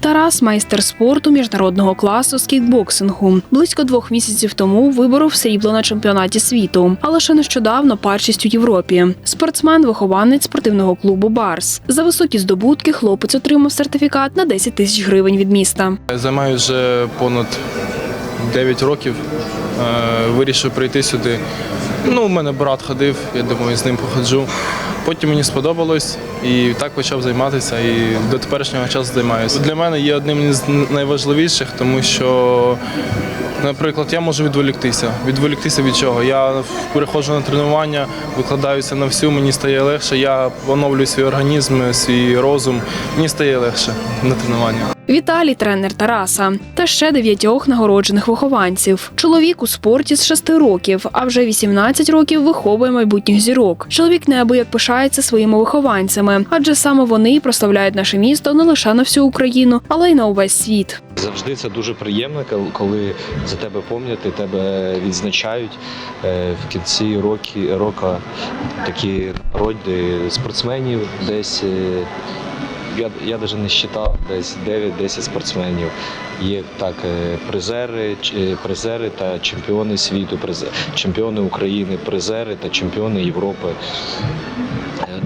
Тарас майстер спорту міжнародного класу з кікбоксингу. Близько двох місяців тому виборов срібло на чемпіонаті світу, а лише нещодавно першість у Європі. Спортсмен вихованець спортивного клубу Барс. За високі здобутки хлопець отримав сертифікат на 10 тисяч гривень від міста. Я Займаюся вже понад 9 років. Е, Вирішив прийти сюди. Ну, у мене брат ходив, я думаю, з ним походжу. Потім мені сподобалось і так почав займатися і до теперішнього часу займаюся. Для мене є одним із найважливіших, тому що, наприклад, я можу відволіктися. Відволіктися від чого? Я приходжу на тренування, викладаюся на всю, мені стає легше, я оновлюю свій організм, свій розум. Мені стає легше на тренуванні. Віталій тренер Тараса та ще дев'ятьох нагороджених вихованців. Чоловік у спорті з 6 років, а вже 18 років виховує майбутніх зірок. Чоловік неабияк пишається своїми вихованцями, адже саме вони прославляють наше місто не лише на всю Україну, але й на увесь світ. Завжди це дуже приємно, коли за тебе пам'ятають, тебе відзначають Е, в кінці роки, року такі роди спортсменів десь. Я, я навіть не вважав, десь 9-10 спортсменів. Є так е, призери, е, призери та чемпіони світу, призери, чемпіони України, призери та чемпіони Європи.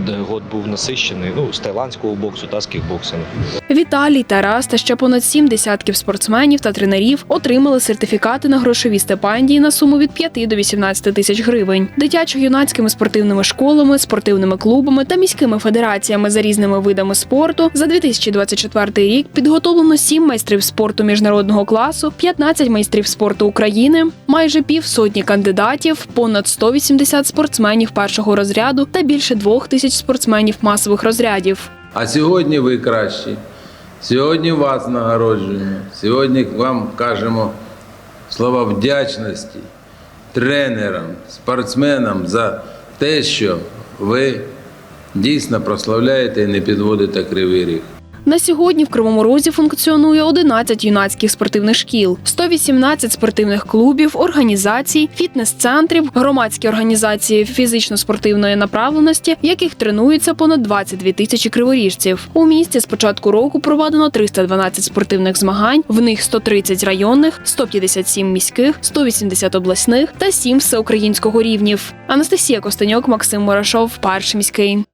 Де Год був насищений ну, з тайландського боксу та з кікбоксингу. Віталій, Тарас та ще понад сім десятків спортсменів та тренерів отримали сертифікати на грошові стипендії на суму від 5 до 18 тисяч гривень. Дитячо-юнацькими спортивними школами, спортивними клубами та міськими федераціями за різними видами спорту за 2024 рік підготовлено сім майстрів спорту міжнародного класу, 15 майстрів спорту України, майже півсотні кандидатів, понад 180 спортсменів першого розряду та більше двох тисяч спортсменів масових розрядів. А сьогодні ви кращі. Сьогодні вас нагороджуємо. Сьогодні вам кажемо слова вдячності тренерам, спортсменам за те, що ви дійсно прославляєте і не підводите кривий ріг. На сьогодні в Кривому Розі функціонує 11 юнацьких спортивних шкіл, 118 спортивних клубів, організацій, фітнес-центрів, громадські організації фізично-спортивної направленості, в яких тренуються понад 22 тисячі криворіжців. У місті з початку року проведено 312 спортивних змагань, в них 130 районних, 157 міських, 180 обласних та 7 всеукраїнського рівнів. Анастасія Костенюк, Максим Мурашов, перший міський.